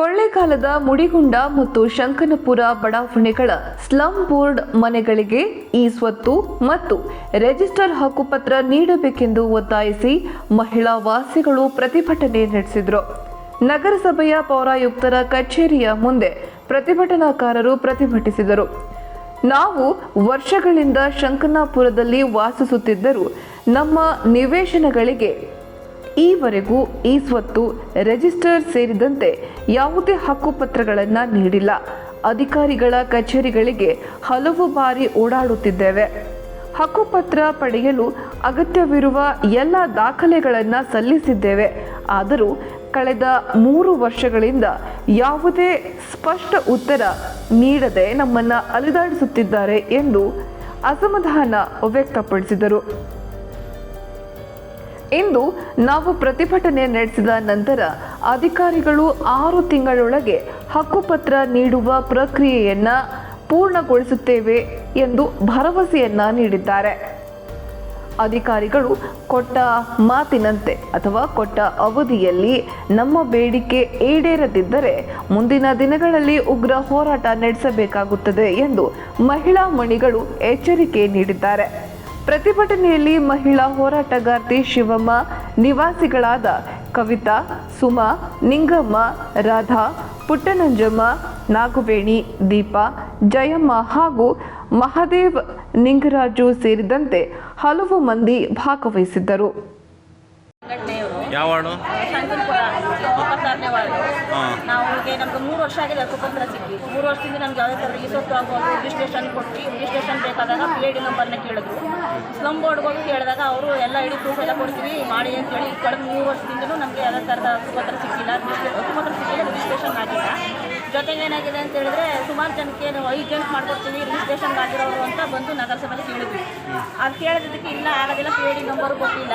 ಕೊಳ್ಳೇಗಾಲದ ಮುಡಿಗುಂಡ ಮತ್ತು ಶಂಕನಪುರ ಬಡಾವಣೆಗಳ slum board ಮನೆಗಳಿಗೆ ಈ ಸ್ವತ್ತು ಮತ್ತು ರಿಜಿಸ್ಟರ್ ಹಕ್ಕುಪತ್ರ ನೀಡಬೇಕೆಂದು ಒತ್ತಾಯಿಸಿ ಮಹಿಳಾ ವಾಸಿಗಳು ಪ್ರತಿಭಟನೆ ನಡೆಸಿದರು. ನಗರಸಭೆಯ ಪೌರಾಯುಕ್ತರ ಕಚೇರಿಯ ಮುಂದೆ ಪ್ರತಿಭಟನಾಕಾರರು ಪ್ರತಿಭಟಿಸಿದರು. ನಾವು ವರ್ಷಗಳಿಂದ ಶಂಕನಾಪುರದಲ್ಲಿ ವಾಸಿಸುತ್ತಿದ್ದರೂ ನಮ್ಮ ನಿವೇಶನಗಳಿಗೆ ಈವರೆಗೂ ಈ ಸ್ವತ್ತು ರಿಜಿಸ್ಟರ್ ಸೇರಿದಂತೆ ಯಾವುದೇ ಹಕ್ಕುಪತ್ರಗಳನ್ನು ನೀಡಿಲ್ಲ. ಅಧಿಕಾರಿಗಳ ಕಚೇರಿಗಳಿಗೆ ಹಲವು ಬಾರಿ ಓಡಾಡುತ್ತಿದ್ದೇವೆ. ಹಕ್ಕುಪತ್ರ ಪಡೆಯಲು ಅಗತ್ಯವಿರುವ ಎಲ್ಲ ದಾಖಲೆಗಳನ್ನು ಸಲ್ಲಿಸಿದ್ದೇವೆ. ಆದರೂ ಕಳೆದ ಮೂರು ವರ್ಷಗಳಿಂದ ಯಾವುದೇ ಸ್ಪಷ್ಟ ಉತ್ತರ ನೀಡದೆ ನಮ್ಮನ್ನು ಅಲೆದಾಡಿಸುತ್ತಿದ್ದಾರೆ ಎಂದು ಅಸಮಾಧಾನ ವ್ಯಕ್ತಪಡಿಸಿದರು. ಇಂದು ನಾವು ಪ್ರತಿಭಟನೆ ನಡೆಸಿದ ನಂತರ ಅಧಿಕಾರಿಗಳು ಆರು ತಿಂಗಳೊಳಗೆ ಹಕ್ಕುಪತ್ರ ನೀಡುವ ಪ್ರಕ್ರಿಯೆಯನ್ನ ಪೂರ್ಣಗೊಳಿಸುತ್ತೇವೆ ಎಂದು ಭರವಸೆಯನ್ನ ನೀಡಿದ್ದಾರೆ. ಅಧಿಕಾರಿಗಳು ಕೊಟ್ಟ ಮಾತಿನಂತೆ ಅಥವಾ ಕೊಟ್ಟ ಅವಧಿಯಲ್ಲಿ ನಮ್ಮ ಬೇಡಿಕೆ ಈಡೇರದಿದ್ದರೆ ಮುಂದಿನ ದಿನಗಳಲ್ಲಿ ಉಗ್ರ ಹೋರಾಟ ನಡೆಸಬೇಕಾಗುತ್ತದೆ ಎಂದು ಮಹಿಳಾ ಮಣಿಗಳು ಎಚ್ಚರಿಕೆ ನೀಡಿದ್ದಾರೆ. ಪ್ರತಿಭಟನೆಯಲ್ಲಿ ಮಹಿಳಾ ಹೋರಾಟಗಾರ್ತಿ ಶಿವಮ್ಮ, ನಿವಾಸಿಗಳಾದ ಕವಿತಾ, ಸುಮಾ, ನಿಂಗಮ್ಮ, ರಾಧಾ, ಪುಟ್ಟನಂಜಮ್ಮ, ನಾಗವೇಣಿ, ದೀಪಾ, ಜಯಮ್ಮ ಹಾಗೂ ಮಹದೇವ್ ನಿಂಗರಾಜು ಸೇರಿದಂತೆ ಹಲವು ಮಂದಿ ಭಾಗವಹಿಸಿದ್ದರು. ಯಾವ ವಾರ್ಡು? ಶಂಕರಪುರ ಇಪ್ಪತ್ತಾರನೇ ವಾರ್ಡು. ಹಾಂ. ಈಗ ನಮ್ಗೆ ಮೂರು ವರ್ಷ ಆಗಿದೆ ಹಕ್ಕುಪತ್ರ ಸಿಕ್ಕಿ ಮೂರು ವರ್ಷದಿಂದ ನಮ್ಗೆ ಯಾವುದೇ ಥರ ರಿಸೋರ್ಟ್ ಆಗ್ಬೋದು ರಿಜಿಸ್ಟ್ರೇಷನ್ ಕೊಟ್ಟು ರಿಜಿಸ್ಟ್ರೇಷನ್ ಬೇಕಾದಾಗ ಪಿ ಐ ಡಿ ನಂಬರ್ನ ಕೇಳಿದ್ರು. ಸ್ಲಮ್ ಬೋರ್ಡ್ಗೆ ಹೋಗಿ ಕೇಳಿದಾಗ ಅವರು ಎಲ್ಲ ಐಡಿ ಪ್ರೂಫ್ ಎಲ್ಲ ಕೊಡ್ತೀವಿ ಮಾಡಿ ಅಂತೇಳಿ ಕಳೆದ ಮೂರು ವರ್ಷದಿಂದಲೂ ನಮಗೆ ಯಾವುದೇ ಥರದ ಹಕ್ಕುಪತ್ರ ಸಿಕ್ಕಿಲ್ಲ ಹಕ್ಕುಪತ್ರ ಸಿಕ್ಕಿಲ್ಲ ರಿಜಿಸ್ಟ್ರೇಷನ್ ಆಗಿಲ್ಲ. ಜೊತೆಗೆ ಏನಾಗಿದೆ ಅಂತ ಹೇಳಿದ್ರೆ ಸುಮಾರು ಜನಕ್ಕೆ ನಾವು ಐದು ಜನಕ್ಕೆ ಮಾಡ್ಕೊಡ್ತೀವಿ ರಿಜಿಸ್ಟ್ರೇಷನ್ ಆಗಿರೋರು ಅಂತ ಬಂದು ನಗರಸಭೆಯಲ್ಲಿ ಕೇಳಿದ್ವಿ ಅದು ಕೇಳಿದ್ದಕ್ಕೆ ಇಲ್ಲ ಆಗೋದಿಲ್ಲ ಪಿ ಐ ಡಿ ನಂಬರು ಕೊಟ್ಟಿಲ್ಲ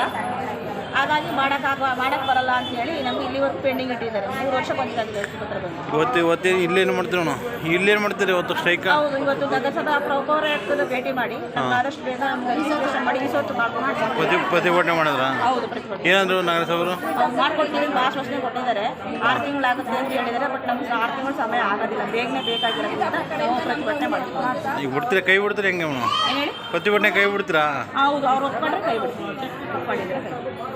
ಹಾಗಾಗಿ ಮಾಡೋಕ್ಕಾಗ ಮಾಡೋಕ್ಕೆ ಬರಲ್ಲ ಅಂತ ಹೇಳಿ ನಮ್ಗೆ ಇಲ್ಲಿವರೆಗೂ ಪೆಂಡಿಂಗ್ ಇಟ್ಟಿದ್ದಾರೆ. ಮೂರು ವರ್ಷ ಬಂದಿದ್ದಾರೆ ಬಂದು. ಇವತ್ತು ಇವತ್ತು ಇಲ್ಲೇನು ಮಾಡ್ತೀರಿ ಇಲ್ಲಿ ಇಲ್ಲೇನು ಮಾಡ್ತೀರಿ ಇವತ್ತು ಸ್ಟ್ರೈಕ್ ಹೌದು ಇವತ್ತು ನಗರಸಭಾ ಪೌರಾಯುಕ್ತದ ಭೇಟಿ ಮಾಡಿ. ನಮ್ಗೆ ಆದಷ್ಟು ಬೇಗ ನಮ್ಗೆ ರಿಜಿಸ್ಟ್ರೇಷನ್ ಮಾಡಿ ಮಾಡ್ಕೊಂಡು ಪ್ರತಿ ಪ್ರತಿಭಟನೆ ಮಾಡಿದ್ರ? ಹೌದು ಪ್ರತಿಭಟನೆ. ಏನಂದ್ರು ನಗರಸಭರು ಅವ್ರು ಮಾಡ್ಕೊಡ್ತೀವಿ ಆಶ್ವಾಸನೆ ಕೊಟ್ಟಿದ್ದಾರೆ. ಆರು ತಿಂಗಳಾಗುತ್ತೆ ಅಂತ ಹೇಳಿದ್ದಾರೆ ಬಟ್ ನಮ್ಗೆ ಆರು ತಿಂಗಳು ಸಮಯ ಆಗೋದಿಲ್ಲ. ಬೇಗನೆ ಬೇಕಾಗಿರೋದ್ರಿಂದ ನಾವು ಪ್ರತಿಭಟನೆ ಮಾಡ್ತೀವಿ. ಈಗ ಬಿಡ್ತೀರಾ? ಕೈ ಬಿಡ್ತೀರಾ ಹೆಂಗೆ ಏನು ಪ್ರತಿಭಟನೆ ಕೈ ಬಿಡ್ತೀರಾ? ಹೌದು ಅವ್ರು ಒಪ್ಕೊಂಡ್ರೆ ಕೈ ಬಿಡ್ತೀವಿ. ಒಪ್ಕೊಂಡಿದ್ರೆ